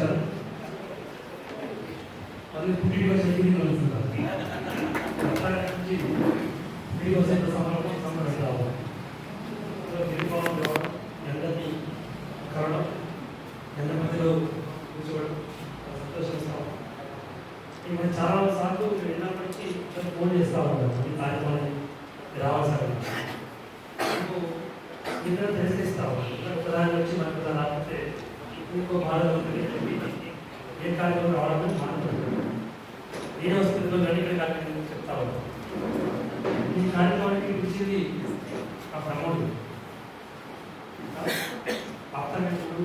నమస్కారం అది పుట్టి కోసం కలుగుతున్నారు నుంచి మీ ఎండ మధ్యలో కూర్చోవడం సంతోషిస్తాం మేము చాలా సార్లు వెళ్ళినప్పటికీ ఫోన్ చేస్తూ ఉంటాం కార్యక్రమాన్ని రావాల్సి ఇద్దరు తెలిసిస్తా ఉంటాం ఒకదాని వచ్చి మనకు రాకపోతే ఇంకో బాధలు ఉంటుంది ఏ కార్యక్రమం రావడం మాట్లాడుతున్నాం. ఏ వస్తుందో గణిత కార్యక్రమం చెప్తా ఉంటాం ఈ కార్యక్రమానికి పిలిచింది ఆ ప్రమోడు ఆప్తమిత్రుడు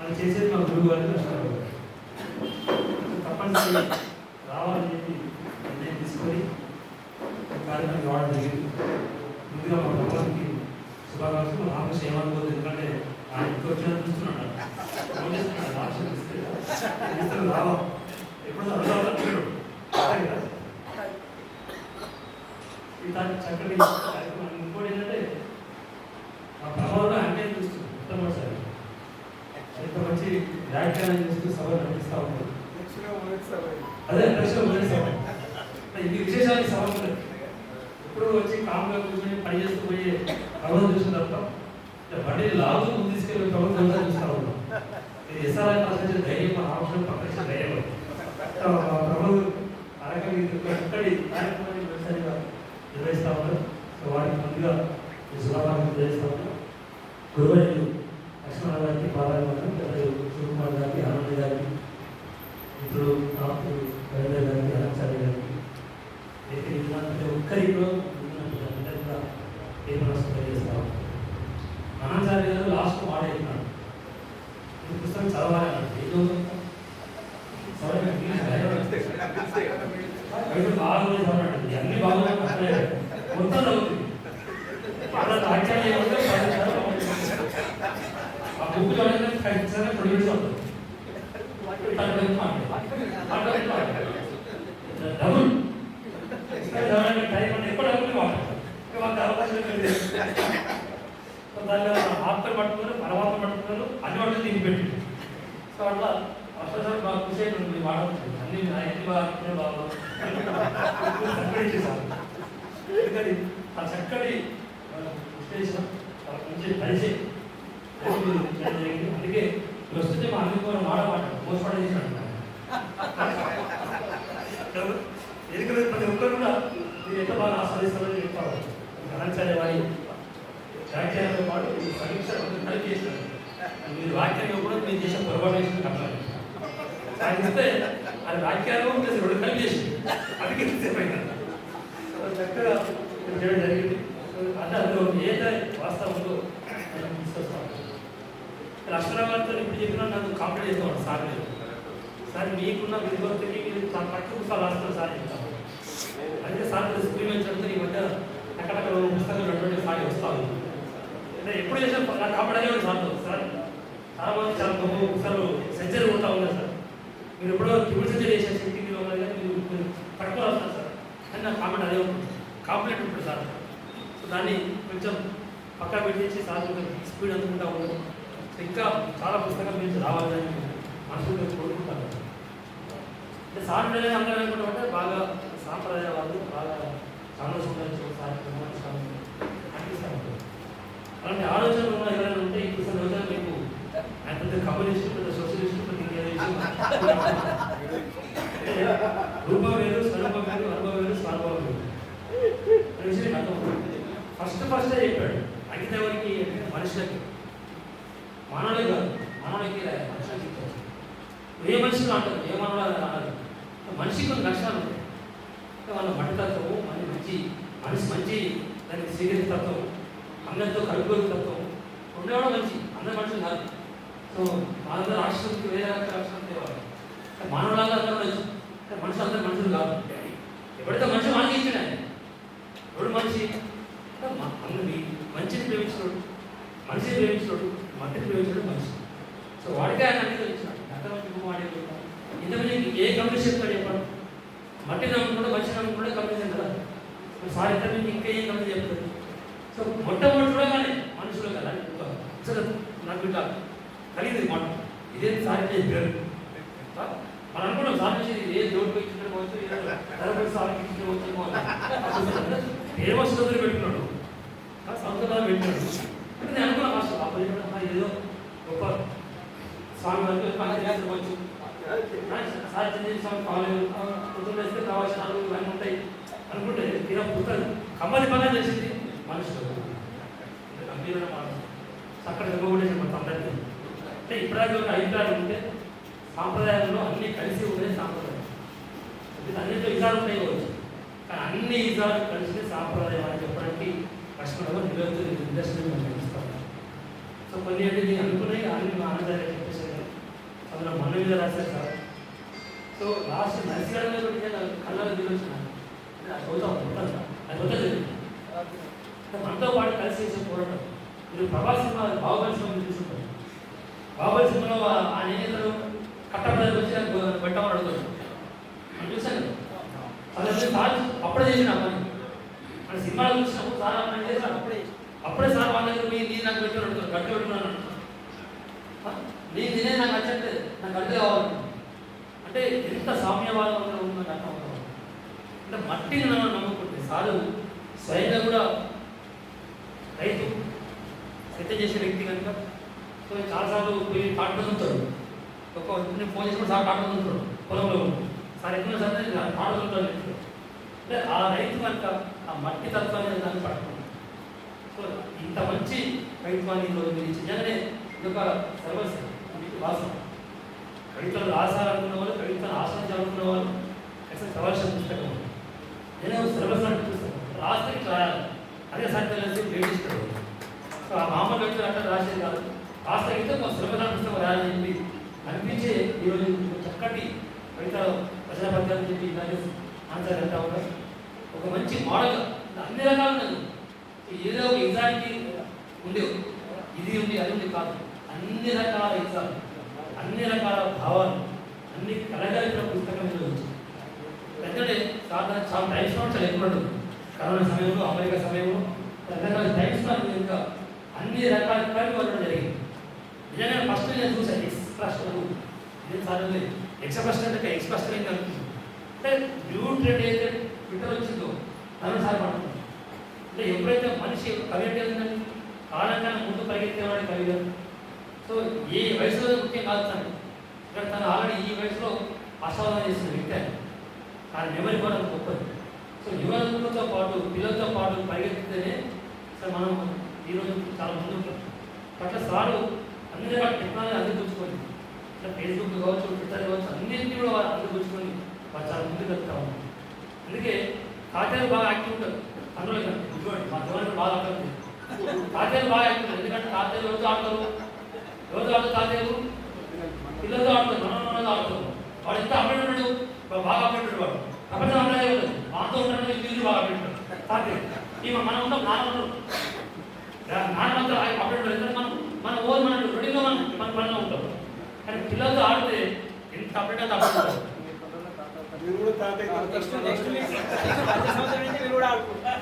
అది చేసేది మా గురువు గారికి కష్టపడ్డారు తప్పనిసరి రావాలని చెప్పి నిర్ణయం తీసుకొని కార్యక్రమం రావడం జరిగింది. ముందుగా మా ప్రమోద్కి శుభాకాంక్షలు రామకృష్ణ ఏమనుకోదు ఎందుకంటే ఆయన ఇంటికి చూస్తున్నాడు ఎప్పుడు చక్కటి ఇంకోటి ఏంటంటే ఆ ప్రభావంలో అంటే చూస్తుంది మొట్టమొదటిసారి ఎంత మంచి వ్యాఖ్యానం చేస్తూ సభ నడిపిస్తూ ఉంటారు అదే అధ్యక్షులు మొదటి సభ ఇది విశేషాలు సభ ఉంటుంది ఎప్పుడు వచ్చి కామ్గా కూర్చొని పని చేస్తూ పోయే ప్రభావం చూసిన తప్ప బండి లాగు ఉంది తీసుకెళ్ళి ప్రభుత్వం అంతా చూస్తూ ఉంటాం ఇది ఎస్ఆర్ఐ పాస్ ధైర్యం ఆప్షన్ పక్కన ధైర్యం ప్రభుత్వం అరకలి ఎక్కడి కార్యక్రమాన్ని వ్యవసాయంగా నిర్వహిస్తూ ఉన్నారు. సో వారికి ముందుగా ఈ శుభాకాంక్షలు తెలియజేస్తూ ఉన్నాం గురువైలు లక్ష్మణ గారికి బాలాజీ పెద్దలు శివకుమార్ గారికి ఆనంద్ గారికి మిత్రుడు నాకు రవీంద్ర గారికి అనంచారి గారికి అయితే ప్రతి ఒక్కరికి కూడా అందరికీ కూడా ఏ మనసు తెలియజేస్తాం అనంచారి గారు లాస్ట్ వాడేస్తున్నాడు ఈ పుస్తకం చదవాలి అన్నాడు ఏదో బాగుంది చదవండి అన్ని బాగున్నాయి మొత్తం చదువుతుంది అలా రాజ్యాలు ఏమంటే ఆ బుక్ చదవడం ఖచ్చితంగా ప్రొడ్యూస్ అవుతుంది డబుల్ టైం అంటే ఎప్పుడు డబుల్ మాకు అవకాశం దానిలో ఆత్మలు పట్టుకున్నారు పరమాత్మ పట్టుకున్నారు అన్ని వాటిని తిని పెట్టి సో అట్లా అసలు బాగా కృషి అయిపోయింది వాడుతుంది అన్ని ఎన్ని బాగా బాగా చక్కటి చేశారు ఎందుకని ఆ చక్కటి విశ్లేషణ మంచి పరిచయం. అందుకే ప్రస్తుతం మా అన్ని కూడా వాడమాట మోసపాటు చేశాడు ఎందుకంటే ప్రతి ఒక్కరు కూడా మీరు ఎంత బాగా ఆస్వాదిస్తారని చెప్తారు కరణాచార్య వారి వ్యాఖ్యానంతో పాటు ఈ సమీక్ష కలిపి చేసినారు మీరు వాక్యాలు కూడా మీరు చేసిన పొరపాటు చేసిన కట్టాలి సాగిస్తే అది వాక్యాలు రెండు కలిపి చేసి అందుకే సేపైంది చక్కగా చేయడం జరిగింది అంటే అందులో ఏదైతే వాస్తవంలో మనం తీసుకొస్తాం లక్షణాలతో ఇప్పుడు చెప్పినా నాకు కాంప్లీట్ చేస్తాను సార్ మీరు సార్ మీకున్న విద్వత్తుకి మీరు చాలా తక్కువ పుస్తకాలు రాస్తారు సార్ చెప్తాను అయితే సార్ స్క్రీన్ చదివితే ఈ మధ్య అక్కడక్కడ పుస్తకాలు అటువంటి సార్ వస్తాను అంటే ఎప్పుడు చేసిన నాకు కాపాడలే సార్ సార్. చాలా మంది చాలా గొప్ప పుస్తకాలు సెంచరీ ఉంటా ఉన్నారు సార్. మీరు ఎప్పుడో ట్రిపుల్ సెంచరీ చేసే శక్తి మీరు ఉన్నారు మీరు మీరు రాస్తారు సార్. అని నాకు కామెంట్ అదే ఉంటుంది కాంప్లీట్ ఉంటుంది సార్. సో దాన్ని కొంచెం పక్కా పెట్టేసి సార్ స్పీడ్ అందుకుంటా ఉన్నాను ఇంకా చాలా పుస్తకాలు నుంచి రావాలని మనసులో కోరుకుంటాను. అంటే సాంప్రదాయం అంటే అందరూ అనుకుంటామంటే బాగా సాంప్రదాయ వాళ్ళు బాగా సంతోషంగా సార్ అనిపిస్తాను. అలాంటి ఆలోచనలు ఉన్న ఎవరైనా ఉంటే ఈ పుస్తకం రోజున మీకు ఆయన పెద్ద కమ్యూనిస్ట్ పెద్ద సోషలిస్ట్ పెద్ద రూపం వేరు స్వరూపం వేరు అనుభవం వేరు స్వరూపం వేరు అనే విషయం ఫస్ట్ ఫస్ట్ చెప్పాడు. అడిగిన వారికి మనుషులకి. మానవులే కాదు మానవులకి మనుషులకి ఏ మనిషిని అంటారు ఏ మానవుడు అన్నారు మనిషికి కొన్ని లక్షణాలు ఉంటాయి. వాళ్ళ మఠతత్వం మంచి మంచి మనిషి మంచి దానికి స్వీకరించే తత్వం అందరితో కలుపుకోని తత్వం ఉండేవాడు మంచి అందరి మనుషులు కాదు. సో వాళ్ళందరూ రాష్ట్రానికి వేరే రాష్ట్రం తేవాలి మానవులాగా అందరూ ఉండొచ్చు. మనిషి మనుషులు అందరు మనుషులు కాదు. ఎప్పుడైతే మనిషి వాళ్ళకి ఇచ్చిన ఎప్పుడు ఎవడు మనిషి? అందరి మంచిని ప్రేమించినోడు మనిషిని ప్రేమించినోడు మట్టిని ప్రేమించినోడు మనిషి సో వాడికి ఆయన అన్ని తెలిసినాడు వాడే ఇంతమంది ఏ కమిషన్ చెప్తాడు చెప్పడం. మట్టి నమ్ముకుంటే మనిషి నమ్ముకుంటే కమిషన్ కదా. సార్ ఇద్దరు నుంచి ఇంకా ఏం కమిషన్ చెప్తాడు సో మొట్టమొదటిలో కానీ మనుషులు కదా అసలు నాకు ఇట్లా కలిగింది మాట. ఇదేం సార్ అని చెప్పారు మనం అనుకున్నాం సార్ నుంచి ఏ దేవుడికి ఇచ్చిన పోవచ్చు ఏ ధర్మపతి ఇచ్చిన పోవచ్చు ఫేమస్ రోజులు పెట్టుకున్నాడు. ఆ, పెట్టినాడు అంటే నేను అనుకున్నా పని ఏదో గొప్ప స్వామి వరకు పని చేసుకోవచ్చు సార్ చిన్న స్వామి కాలేదు పొద్దున్న వేస్తే ప్రవచనాలు ఇవన్నీ ఉంటాయి. అనుకుంటే తీరా పుస్తకం కమ్మని పని చేసింది మనుషులు గంభీరమైన మాట అక్కడ కూడా చెప్పండి అందరికీ. అంటే ఇప్పటిదాకా ఒక అభిప్రాయం ఉంటే సాంప్రదాయంలో అన్ని కలిసి ఉండే సాంప్రదాయం. అన్నింటిలో ఇజాలు ఉంటాయి కావచ్చు. కానీ అన్ని ఇజాలు కలిసి సాంప్రదాయం అని చెప్పడానికి కష్టంలో నిలబడుతుంది ఇండస్ట్రీ మనం సో కొన్ని ఏంటి అనుకున్నాయి అన్ని మా ఆనందాన్ని చెప్పేసాను అందులో మన మీద రాశారు సార్. సో లాస్ట్ నరసింహ మీద కూడా నేను కళ్ళలో దిగొచ్చిన అది చదువుతాం అది వద్దలేదు మనతో పాటు కలిసి చేసే పోరాటం. మీరు ప్రభాస్ సినిమా బాహుబలి సినిమా మీరు చూసుకుంటారు. బాహుబలి సినిమాలో ఆ- నేతలు కట్టబడి వచ్చి నాకు పెట్టమని అడుగుతాడు. మనం చూసాను కదా. అదే సార్ అప్పుడే చేసిన ఆ పని. మన సినిమాలు చూసినప్పుడు సార్ ఆ పని అప్పుడే అప్పుడే సార్ వాళ్ళ దగ్గర పోయి నేను నాకు పెట్టి అడుగుతాడు గట్టి పెట్టుకున్నాను ఆ? నేను తినే నాకు నచ్చట్లేదు కావాలి అంటే ఎంత సామ్యవాదం ఉందో నాకు అర్థం అంటే మట్టిని నన్ను నమ్ముకుంటే సారు స్వయంగా కూడా రైతు సత్యం చేసే వ్యక్తి కనుక సో చాలాసార్లు పోయి కాటలు ఉంటాడు ఒక నేను ఫోన్ చేసినప్పుడు సార్ కాటలు ఉంటాడు పొలంలో సార్ ఎక్కడ సార్ కాటలు ఉంటాడు అంటే ఆ రైతు కనుక ఆ మట్టి తత్వాన్ని దాన్ని పట్టుకున్నాడు సో ఇంత మంచి కవిత్వాన్ని ఈరోజు మీరు నిజంగానే ఇది ఒక సర్వస్ మీకు వాసన కవితలు రాసాలనుకున్న వాళ్ళు కవితలు ఆశ్రయించాలనుకున్న వాళ్ళు అసలు సవర్ష పుస్తకం నేను సిలబస్ పుస్తకం చూస్తాను రాస్తే రాయాలి అదే సార్ తెలిసి సో ఆ మామూలు వ్యక్తులు అంటే రాసేది కాదు. రాస్తే అయితే మా సిలబస్ పుస్తకం రాయాలని చెప్పి అనిపించే ఈరోజు చక్కటి కవిత ప్రజల చెప్పి ఇలాగే ఆన్సర్ ఎంత ఉంటారు ఒక మంచి మోడల్. అన్ని రకాలు ఏదో ఒక ఎగ్జామ్కి ఉండేవి. ఇది ఉంది అది ఉంది కాదు. అన్ని రకాల ఎగ్జామ్ అన్ని రకాల భావాలు అన్ని కలగలిపిన పుస్తకం ఇందులో ఉంది సాధారణ చాలా టైం నోట్స్ ఎక్కువ కరోనా సమయంలో అమెరికా సమయంలో రకరకాల టైం నోట్ ఇంకా అన్ని రకాల కలిపి వెళ్ళడం జరిగింది. నిజంగా ఫస్ట్ నేను చూసాను ఎక్స్ప్రెస్ నేను చదవలేదు ఎక్స్ప్రెస్ అంటే ఎక్స్ప్రెస్ ఏం కలుగుతుంది అంటే న్యూ ట్రెండ్ ఏదైతే ట్విట్టర్ వచ్చిందో దాని సార్ పడుతుంది అంటే ఎప్పుడైతే మనిషి కవి అంటే కాలంగా ముందు పరిగెత్తేవాడి కవి కాదు. సో ఈ వయసులో ముఖ్యం కాదు తను. ఇక్కడ తను ఆల్రెడీ ఈ వయసులో అసాధన చేసిన వ్యక్తి ఆయన. ఆయన మెమరీ కూడా గొప్పది. సో యువకులతో పాటు పిల్లలతో పాటు పరిగెత్తితేనే సార్ మనం ఈరోజు చాలా ముందు ఉంటాం అట్లా సారు అన్ని రకాల టెక్నాలజీ అందిపుచ్చుకొని ఇట్లా ఫేస్బుక్ కావచ్చు ట్విట్టర్ కావచ్చు అన్నింటినీ కూడా వాళ్ళు అందిపుచ్చుకొని వాళ్ళు చాలా ముందుకు వెళ్తా ఉన్నారు. అందుకే కాకేలు బాగా యాక్టివ్ ఉంటారు. అందులో గుడ్ మా జవాన్లు బాగా ఆడుతుంది కాకేలు బాగా యాక్టివ్ ఎందుకంటే కాకేలు రోజు ఆడతారు రోజు ఆడుతారు కాకేలు పిల్లలతో ఆడుతారు మనతో ఆడుతారు. వాడు ఎంత వాడు బాగా అప్డేట్ ఉన్నాడు వాడు. ప్రపంచం అయ్యాడు మాతో ఉంటాడు వీళ్ళు బాగా ఉంటాడు కాకేలు ఇక మనం ఉంటాం నాన్న నాన్నమంతా అప్డేట్ ఉంటాడు ఎందుకంటే మనం మన ఓన్ మన రొటీన్లో మనం మన పనిలో ఉంటాం. కానీ పిల్లలతో ఆడితే ఎంత అప్డేట్ తాతయ్య నెక్స్ట్ నెక్స్ట్ సంవత్సరం నుంచి కూడా ఆడుకుంటారు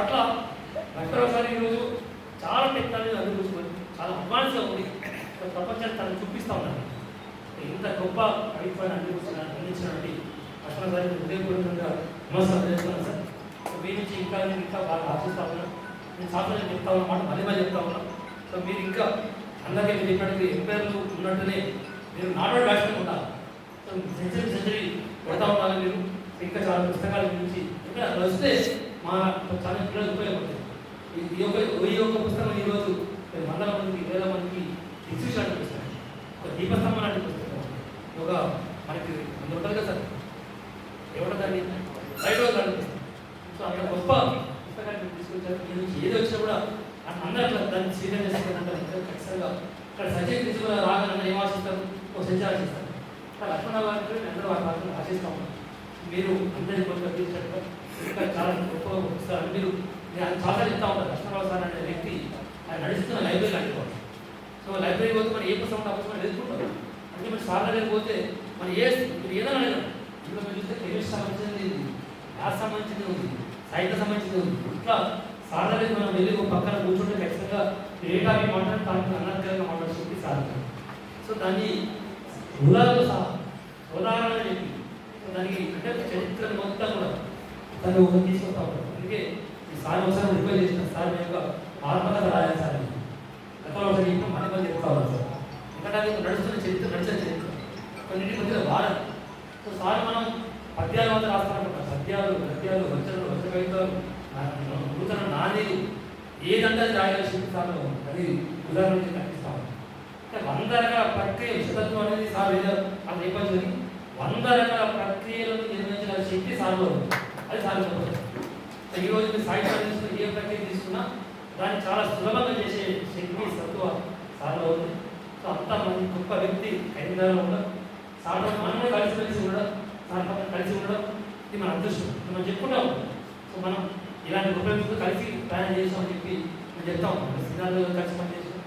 అట్లా ఒకసారి ఈరోజు చాలా టెక్నాలజీ అనుభవించుకొని చాలా అడ్వాన్స్గా ఉంది. ప్రపంచాన్ని తను చూపిస్తూ ఉన్నాను ఇంత గొప్ప కవిత్వాన్ని అందించిన అందించినటువంటి అసలు గారి హృదయపూర్వకంగా నమస్కారం చేస్తున్నాను సార్. సో మీ నుంచి ఇంకా నేను ఇంకా బాగా ఆశిస్తా ఉన్నాను. నేను సాధారణ చెప్తా ఉన్నా మాట మళ్ళీ మళ్ళీ చెప్తా ఉన్నాను. సో మీరు ఇంకా అందరికీ మీరు చెప్పినట్టు ఎంపైర్లు ఉన్నట్టునే మీరు నాటోడ్ బ్యాట్స్మెన్ ఉండాలి సో సెంచరీ సెంచరీ పెడతా ఉండాలి మీరు. ఇంకా చాలా పుస్తకాల గురించి ఇంకా వస్తే మా చాలా పిల్లలు ఉపయోగపడుతుంది ఈ- యొక్క ఈ యొక్క పుస్తకం ఈరోజు కొన్ని వందల మందికి వేల మందికి ఇన్స్టిట్యూషన్ పుస్తకం ఒక దీపస్తంభం లాంటి పుస్తకం ఒక మనకి అందులో ఉంటుంది కదా సార్? ఎవడో దాన్ని? రైడో దాన్ని పుస్తకం సో అంత గొప్ప పుస్తకాన్ని తీసుకొచ్చారు. మీ నుంచి ఏది వచ్చినా కూడా అందరూ అట్లా దాన్ని స్వీకరణ చేసుకుంటారు ఖచ్చితంగా ఇక్కడ సబ్జెక్ట్ తీసుకున్న రాగానే ఏం ఆశిస్తారు? ఒక సెంచరీ ఆశిస్తారు. ఇక్కడ లక్ష్మణ వారికి అందరూ వారి మాత్రం ఆశిస్తాము మీరు అందరి కొంత తీసుకుంటారు ఇంకా చాలా గొప్ప పుస్తకాలు మీరు నేను అది చాలా చెప్తా ఉంటాను. లక్ష్మణరావు సార్ అనే వ్యక్తి ఆయన నడుస్తున్న లైబ్రరీ లాంటి సో లైబ్రరీ పోతే మనం ఏ పుస్తకం ఆ పుస్తకం ఎదుర్కొంటాం. అంటే మన సార్ దగ్గర పోతే మనం ఏ మీరు ఏదైనా అడగడం. ఇందులో మీరు చూస్తే కెమిస్ట్రీ సంబంధించింది ఉంది. మ్యాథ్స్ సంబంధించింది ఉంది. సైన్స్ సంబంధించింది ఉంది. ఇట్లా సార్ దగ్గర మనం వెళ్ళి ఒక పక్కన కూర్చుంటే ఖచ్చితంగా ఏ టాపిక్ మాట్లాడితే దానికి అనర్గంగా మాట్లాడుతుంది సార్ సో దాన్ని ఉదాహరణ సహా ఉదాహరణ చెప్పి దానికి అంటే చరిత్ర మొత్తం కూడా దాన్ని ఒక తీసుకొస్తా ఉంటాం అందుకే సార్ ఒకసారి రిక్వెస్ట్ చేసిన సార్ మీ యొక్క ఆత్మకథ రాయాలి సార్ ఎక్కడ ఒకసారి ఇప్పుడు మన పని చెప్పుకోవాలి సార్. ఎందుకంటే నడుస్తున్న చరిత్ర నడిచిన చరిత్ర. కొన్నింటి మధ్యలో వాడదు సో సార్ మనం పద్యాలు మాత్రం రాస్తారనుకుంటాం పద్యాలు గద్యాలు వచనలు వచన కవితలు నూతన నాది ఏదంటే అది రాయగల శక్తి అది ఉదాహరణ కనిపిస్తాం అంటే వంద రకాల ప్రక్రియ విషతత్వం అనేది సార్ ఏదో ఆ నేపథ్యం వంద రకాల ప్రక్రియలను నిర్వహించిన శక్తి సార్లో అది సార్ గొప్పతనం. ఈ రోజు మీరు సాహిత్యం తీసుకుని ఏ ప్రక్రియ తీసుకున్నా దాన్ని చాలా సులభంగా చేసే శక్తి సత్వ సార్లో ఉంది సో అంత మంది గొప్ప వ్యక్తి కైందాలో ఉండడం సార్తో మనమే కలిసి కలిసి ఉండడం సార్తో కలిసి ఉండడం ఇది మన అదృష్టం. మనం చెప్పుకుంటాం సో మనం ఇలాంటి గొప్ప వ్యక్తులు కలిసి ప్రయాణం చేసామని చెప్పి మేము చెప్తాం. సినిమాలో కలిసి పనిచేసాం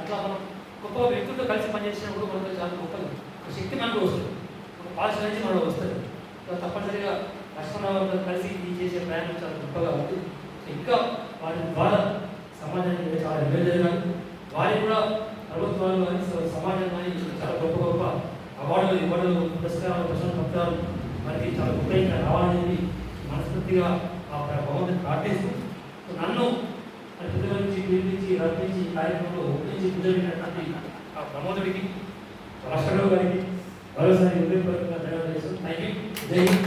అట్లా మనం గొప్ప వ్యక్తులతో కలిసి పనిచేసినప్పుడు మనకు చాలా గొప్ప శక్తి మనకు వస్తుంది. ఒక పాలసీ నుంచి మనకు వస్తుంది. తప్పనిసరిగా కష్టంలో కలిసి ఇది చేసే ప్రయాణం చాలా గొప్పగా ఉంది. ఇంకా వారి ద్వారా సమాజానికి చాలా మేలు జరగాలి వారికి కూడా ప్రభుత్వాలు కానీ సమాజం కానీ చాలా గొప్ప గొప్ప అవార్డులు ఇవ్వడాలు పురస్కారాలు ప్రశ్న పత్రాలు వారికి చాలా గొప్పగా రావాలనేది మనస్ఫూర్తిగా ఆ భగవంతుని ప్రార్థిస్తూ నన్ను మరి పిలిపించి రప్పించి కార్యక్రమంలో ఒప్పించి కూర్చోబెట్టినటువంటి ఆ ప్రమోదుడికి రాష్ట్రంలో గారికి మరోసారి హృదయపూర్వకంగా ధన్యవాదాలు చేస్తూ థ్యాంక్ యూ జై హింద్.